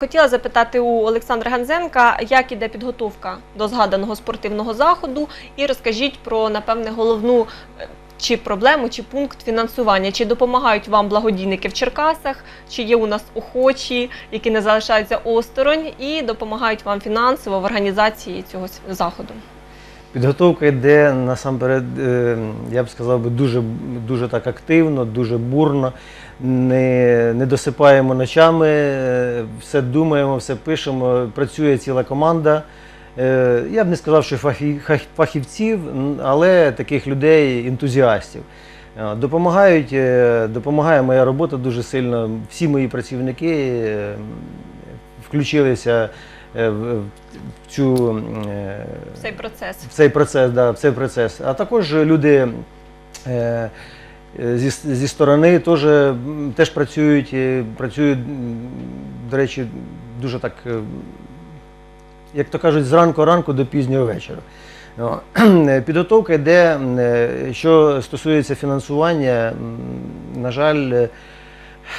Хотіла запитати у Олександра Ганзенка, як іде підготовка до згаданого спортивного заходу, і розкажіть про напевне головну е, чи проблему, чи пункт фінансування. Чи допомагають вам благодійники в Черкасах, чи є у нас охочі, які не залишаються осторонь, і допомагають вам фінансово в організації цього заходу. Підготовка йде насамперед, е, я б сказав би, дуже, дуже так активно, дуже бурно. Не, не досипаємо ночами, е, все думаємо, все пишемо. Працює ціла команда. Е, Я б не сказав, що фахі- фахівців, але таких людей, ентузіастів. Допомагають, допомагає моя робота дуже сильно. Всі мої працівники включилися в в цю е, Цей процес. в цей процес, да, в цей процес. А також люди е, е, зі, зі сторони теж, теж працюють, е, працюють, до речі, дуже так, е, як то кажуть, з ранку ранку до пізнього вечора. О, Підготовка йде, е, що стосується фінансування, на жаль, е,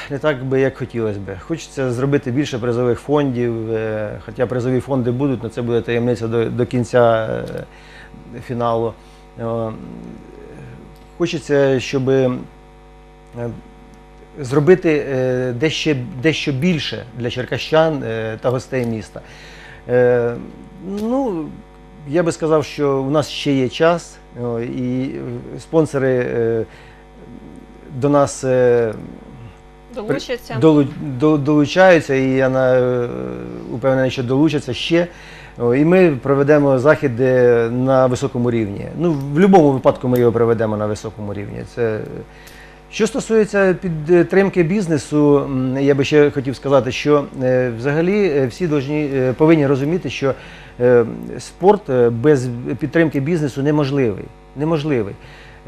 не так би, як хотілося б. Хочеться зробити більше призових фондів, е, хоча призові фонди будуть, але це буде таємниця до, до кінця е, фіналу. Хочеться, щоб е, зробити е, дещо, дещо більше для черкащан е, та гостей міста. Е, Ну, я би сказав, що у нас ще є час, і е, спонсори е, до нас. Долучаться. Долу- до- долучаються, і я на, е, упевнений, що долучаться ще. І ми проведемо захід на високому рівні. Ну, в будь-якому випадку ми його проведемо на високому рівні. Це... Що стосується підтримки бізнесу, я би ще хотів сказати, що е, взагалі е, всі повинні розуміти, що спорт без підтримки бізнесу неможливий. неможливий.